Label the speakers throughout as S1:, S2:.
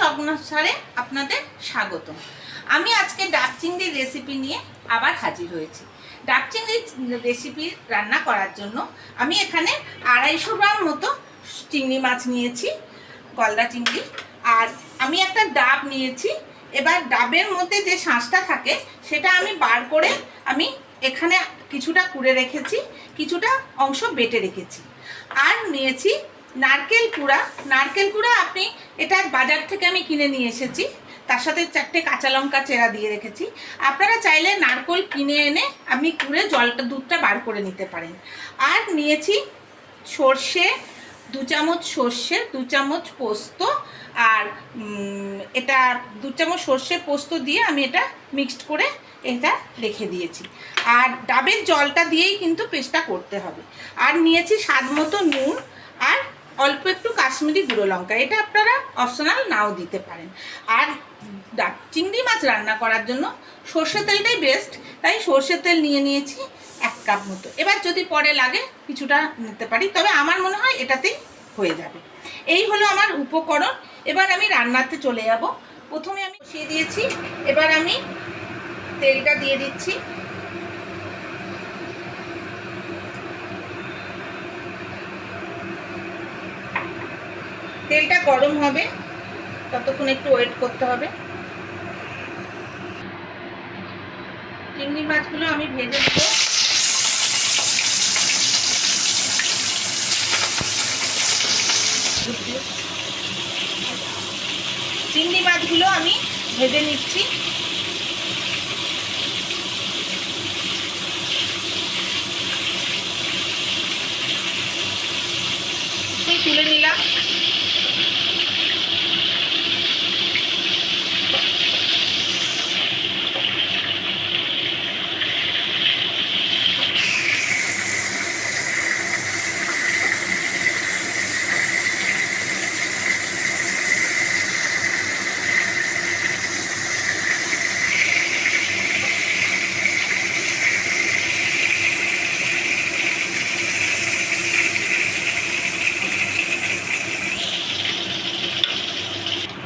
S1: সংসারে আপনাদের স্বাগত আমি আজকে ডাব চিংড়ির রেসিপি নিয়ে আবার হাজির হয়েছি। ডাব চিংড়ির রেসিপি রান্না করার জন্য আমি এখানে আড়াইশো গ্রাম মতো চিংড়ি মাছ নিয়েছি, গলদা চিংড়ি। আর আমি একটা ডাব নিয়েছি। এবার ডাবের মধ্যে যে শাঁসটা থাকে, সেটা আমি বার করে আমি এখানে কিছুটা কুড়ে রেখেছি, কিছুটা অংশ বেটে রেখেছি। আর নিয়েছি নারকেল কুড়া। নারকেল কুড়া আপনি এটা বাজার থেকে আমি কিনে নিয়ে এসেছি। তার সাথে চারটে কাঁচা লঙ্কা চেরা দিয়ে রেখেছি। আপনারা চাইলে নারকেল কিনে এনে আপনি কুড়ে জলটা, দুধটা বার করে নিতে পারেন। আর নিয়েছি সর্ষে, দু চামচ সর্ষে, দু চামচ পোস্ত আর এটা দু চামচ সর্ষে পোস্ত দিয়ে আমি এটা মিক্সড করে এটা রেখে দিয়েছি। আর ডাবের জলটা দিয়েই কিন্তু পেস্টটা করতে হবে। আর নিয়েছি স্বাদ মতো নুন আর অল্প একটু কাশ্মীরি গুঁড়ো লঙ্কা, এটা আপনারা অপশনাল নাও দিতে পারেন। আর চিংড়ি মাছ রান্না করার জন্য সর্ষে তেলটাই বেস্ট তাই সর্ষের তেল নিয়ে নিয়েছি এক কাপ মতো। এবার যদি পরে লাগে, কিছুটা নিতে পারি, তবে আমার মনে হয় এটাতেই হয়ে যাবে। এই হলো আমার উপকরণ। এবার আমি রান্নাতে চলে যাব। প্রথমে আমি বসিয়ে দিয়েছি, এবার আমি তেলটা দিয়ে দিচ্ছি। তেলটা গরম হবে। ততক্ষণ একটু ওয়েট করতে হবে। চিংড়ি মাছগুলো আমি ভেজে দেবো চিংড়ি মাছগুলো আমি ভেজে নিচ্ছি। তুলে নিলাম।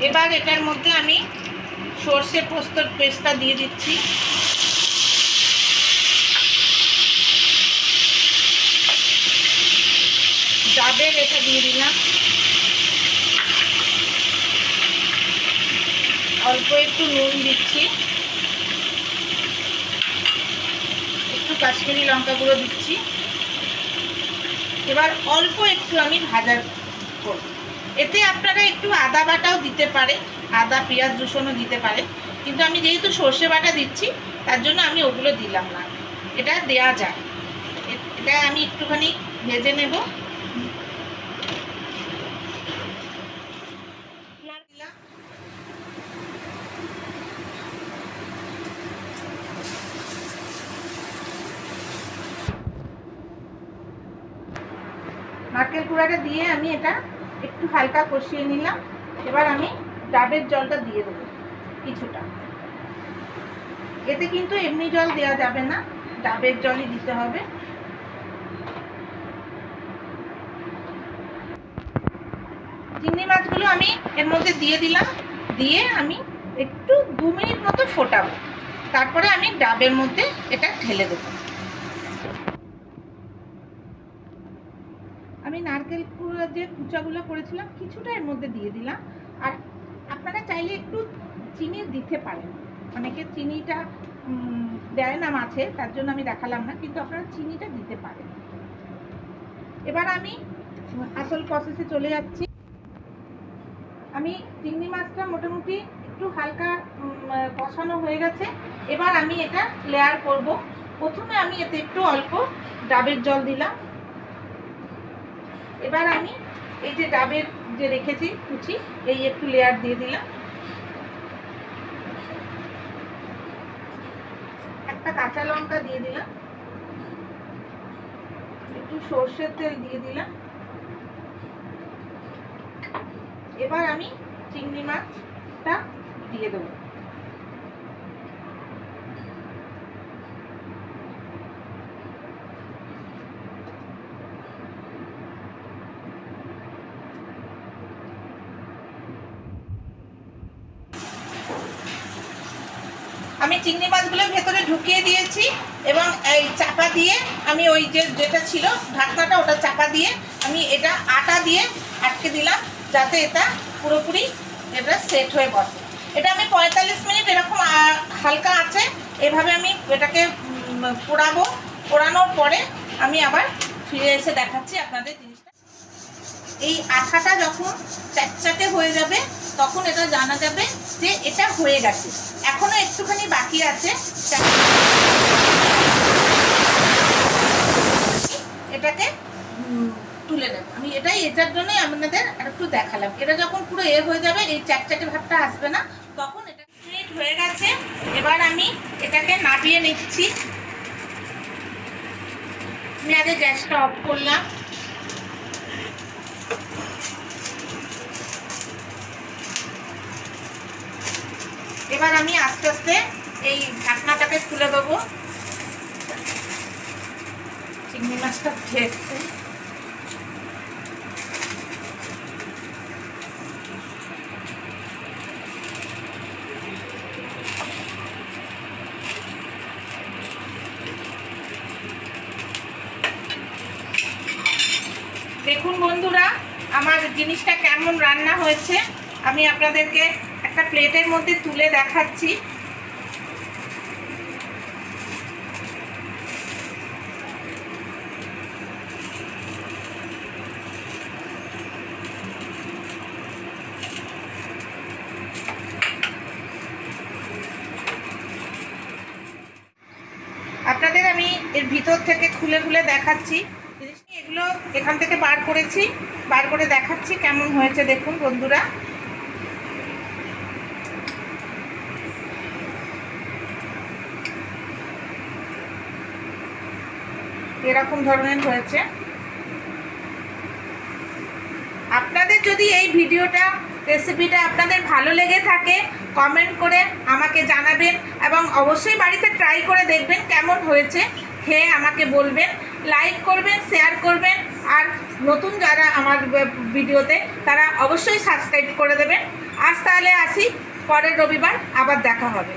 S1: এবার এটার মধ্যে আমি সর্ষে পোস্তর পেস্টটা দিয়ে দিচ্ছি। ডাবের এটা দিয়ে দিলাম। অল্প একটু নুন দিচ্ছি। একটু কাশ্মীরি লঙ্কা গুঁড়ো দিচ্ছি। এবার অল্প একটু আমি ভাজা করব। এতে আপনারা একটু আদা বাটাও দিতে পারে, আদা, পেঁয়াজ, রসুনও দিতে পারে। কিন্তু আমি যেহেতু সর্ষে বাটা দিচ্ছি, তার জন্য আমি ওগুলো দিলাম না। এটা দেয়া যায়। এটা আমি একটুখানি ভেজে নেব। নারকেল কুড়াটা দিয়ে আমি এটা একটু হালকা কষিয়ে নিলাম। এবার আমি ডাবের জলটা দিয়ে দেবো কিছুটা। এতে কিন্তু এমনি জল দেওয়া যাবে না, ডাবের জলই দিতে হবে। চিংড়ি মাছগুলো আমি এর মধ্যে দিয়ে দিলাম, দিয়ে আমি একটু দু মিনিট মতো ফোটাবো। তারপরে আমি ডাবের মধ্যে এটা ঢেলে দেবো আমি নারকেল কুড়ো যে কুচাগুলো করেছিলাম, কিছুটা এর মধ্যে দিয়ে দিলাম। আর আপনারা চাইলে একটু চিনি দিতে পারেন। অনেকে চিনিটা দেয় না মাছে, তার জন্য আমি দেখালাম না, কিন্তু আপনারা চিনিটা দিতে পারেন। এবার আমি আসল প্রসেসে চলে যাচ্ছি। আমি চিংড়ি মাছটা মোটামুটি একটু হালকা কষানো হয়ে গেছে। এবার আমি এটা লেয়ার করব। প্রথমে আমি এতে একটু অল্প ডাবের জল দিলাম। এবার আমি এই যে ডাবের যে রেখেছি কুচি, এই একটু লেয়ার দিয়ে দিলাম। একটা কাঁচা লঙ্কা দিয়ে দিলাম। একটু সর্ষের তেল দিয়ে দিলাম। এবার আমি চিংড়ি মাছটা দিয়ে দেবো। আমি চিংড়ি মাছগুলো ভেতরে ঢুকিয়ে দিয়েছি এবং এই চাপা দিয়ে আমি ওই যে যেটা ছিল ঢাকনাটা, ওটা চাপা দিয়ে আমি এটা আটা দিয়ে আটকে দিলাম যাতে এটা পুরোপুরি এটা সেট হয়ে বসে। এটা আমি পঁয়তাল্লিশ মিনিট এরকম হালকা আছে। এভাবে আমি এটাকে পোড়াবো। পোড়ানোর পরে আমি আবার ফিরে এসে দেখাচ্ছি আপনাদের জিনিসটা। এই আঠাটা যখন চ্যাটচ্যাটে হয়ে যাবে তখন এটা জানা যাবে যে এটা হয়ে গেছে। এখনও একটুখানি বাকি আছে। এটাকে তুলে নেব। আমি এটাই এটার জন্যই আপনাদের একটু দেখালাম। এটা যখন পুরো এ হয়ে যাবে, এই চ্যাটচ্যাটে ভাবটা আসবে না। তখন এটা মিনিট হয়ে গেছে। এবার আমি এটাকে নাবিয়ে নিচ্ছি। আমি আগে গ্যাসটা অফ করলাম। এবার আমি আস্তে আস্তে এই ঢাকনাটাকে খুলে দেবো। চিংড়ি মাছটা উঠে দেখুন বন্ধুরা, আমার জিনিসটা কেমন রান্না হয়েছে, আমি আপনাদেরকে একটা প্লেটের মধ্যে তুলে দেখাচ্ছি। আপনাদের আমি এর ভিতর থেকে খুলে খুলে দেখাচ্ছি। এগুলো এখান থেকে বার করেছি। বার করে দেখাচ্ছি কেমন হয়েছে দেখুন বন্ধুরা। এরকম ধরনের হয়েছে। আপনাদের যদি এই ভিডিওটা রেসিপিটা আপনাদের ভালো লেগে থাকে কমেন্ট করে আমাকে জানাবেন এবং অবশ্যই বাড়িতে ট্রাই করে দেখবেন কেমন হয়েছে, খেয়ে আমাকে বলবেন লাইক করবেন শেয়ার করবেন, আর নতুন যারা আমার ভিডিওতে, তারা অবশ্যই সাবস্ক্রাইব করে দেবেন। আজ তাহলে আসি, পরের রবিবার আবার দেখা হবে।